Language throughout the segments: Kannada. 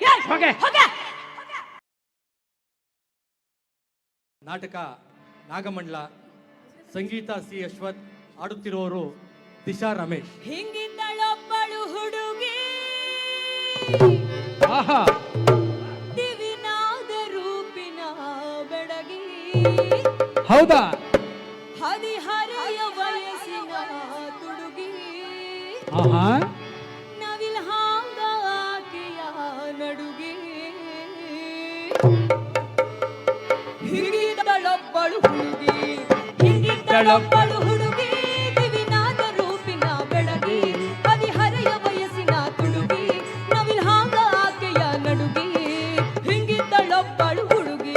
ಹೋಗೆ ನಾಟಕ ನಾಗಮಂಡಲ ಸಂಗೀತ ಸಿ ಅಶ್ವಥ್ ಆಡುತ್ತಿರುವವರು ದಿಶಾ ರಮೇಶ್. ಹಿಂಗಿದ್ದಳೊಬ್ಬಳು ಹುಡುಗಿ. ಆಹಾ. ದಿವಿನಾದ ರೂಪಿನ ಬೆಡಗಿ. ಹೌದಾ? ಹದಿಹರೆಯ ವಯಸ್ಸಿನ ತುಡುಗಿ. ಆಹಾ. ದಳಪ್ಪಳು ಹುಡುಗಿ ದಿವಿನಾದ ರೂಪಿನ ಬೆಳಗಿ ಹದಿಹರೆಯ ವಯಸ್ಸಿನ ತುಳುಗಿ ನವಿಲ್ ಹಾಂಗ ಆಕೆಯ ನಡುಗಿ ಹುಡುಗಿ.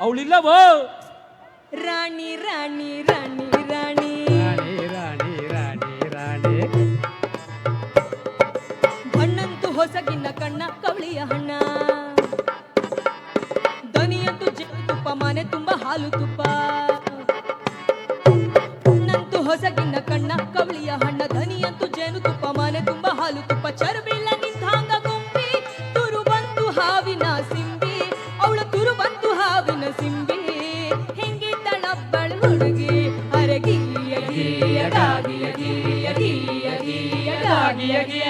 ಅವಳಿಲ್ಲವೋ? ರಾಣಿ ರಾಣಿ ರಾಣಿ ರಾಣಿ. ರಾಣಿ ರಾಣಿ ರಾಣಿ ರಾಣಿ. ಹಣ್ಣಂತೂ ಹೊಸಗಿನ ಕಣ್ಣ ಕವಳಿಯ ಹಣ್ಣ. ದನಿಯಂತೂ ಜೇನುತುಪ್ಪ ಮನೆ ತುಂಬಾ ಹಾಲು ತುಪ್ಪ. ಹಣ್ಣಂತೂ ಹೊಸಗಿನ ಕಣ್ಣ ಕವಳಿಯ ಹಣ್ಣ. ದನಿಯಂತೂ ಜೇನುತುಪ್ಪ ಮನೆ ತುಂಬಾ ಹಾಲು ತುಪ್ಪ. ಚರ್ಬಿಲ್ಲ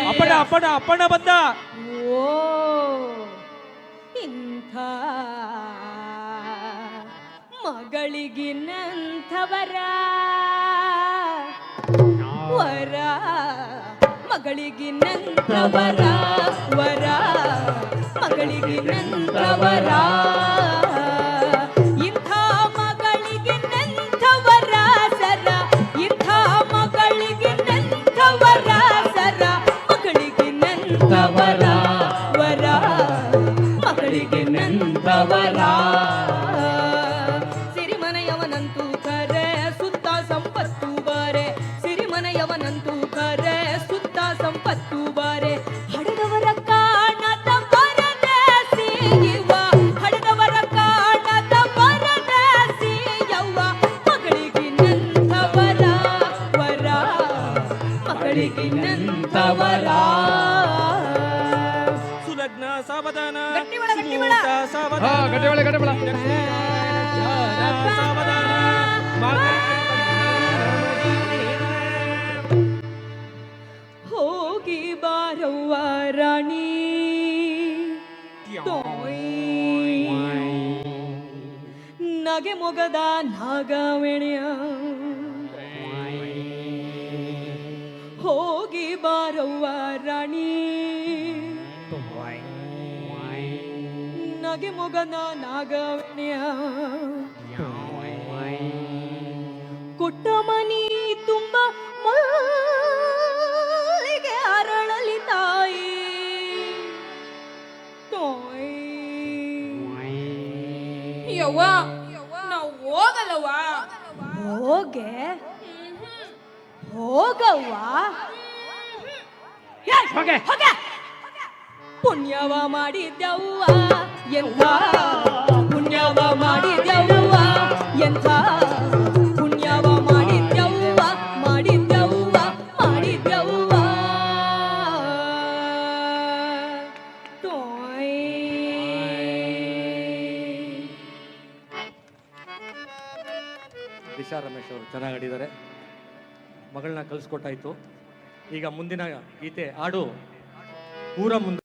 ಅಪ್ಪಣ ಅಪ್ಪಣ ಅಪ್ಪಣ ಬಂದ. ಓ ಇಂಥ ಮಗಳಿಗಿನಂಥವರ. ವರ ಮಗಳಿಗಿನಂಥವರ ವರ ಮಗಳಿಗಿನಂಥವರ. ಮಗಳಿಗಿನಂಥವರ ಸಿರಿಮನೆಯವನಂತೂ ಕರೆ ಸುತ್ತ ಸಂಪತ್ತು ಬರೆ. ಸಿರಿಮನೆಯವನಂತೂ ಕರೆ ಸುತ್ತ ಸಂಪತ್ತು ಸಾವಧಾನ. ಸೂತ ಸಾವಧಾನ. ಸಾವಧಾನ. ಹೋಗಿ ಬಾರವ್ವ ರಾಣಿ. ನಗೆ ಮೊಗದ ನಾಗವೆಣೆಯ ಹೋಗಿ ಬಾರವ್ವ ರಾಣಿ. ನಗೆ ಮುಗನ ನಾಗವಣ್ಯ. ಕೊಟ್ಟ ಮನಿ ತುಂಬ ಮಲ್ಲಿಗೆ ಅರಳಲಿ ತಾಯಿ. ಯವ್ವ ನಾವು ಹೋಗಲ್ಲವ್ವ. ಹೋಗೆ? ಹೋಗವ್ವ? ಹೋಗೆ. ಹೋಗೆ. ಪುಣ್ಯವ ಮಾಡಿದ್ದವ್ವ ಎಂಥ ಪುಣ್ಯವ ಮಾಡಿದ್ದವ್ವ? ಎಂಥ ಪುಣ್ಯವ ಮಾಡಿದ್ದವ್ವ? ಮಾಡಿದ್ದವ್ವ? ಮಾಡಿದ್ದವ್ವ? ಟೋಯ್. ದಿಶಾ ರಮೇಶ್ ಅವರು ಚೆನ್ನಾಗಿ ಆಡಿದ್ದಾರೆ. ಮಗಳನ್ನ ಕಲಿಸ್ಕೊಟ್ಟಾಯ್ತು. ಈಗ ಮುಂದಿನ ಗೀತೆ ಹಾಡು. ಊರ ಮುಂದೆ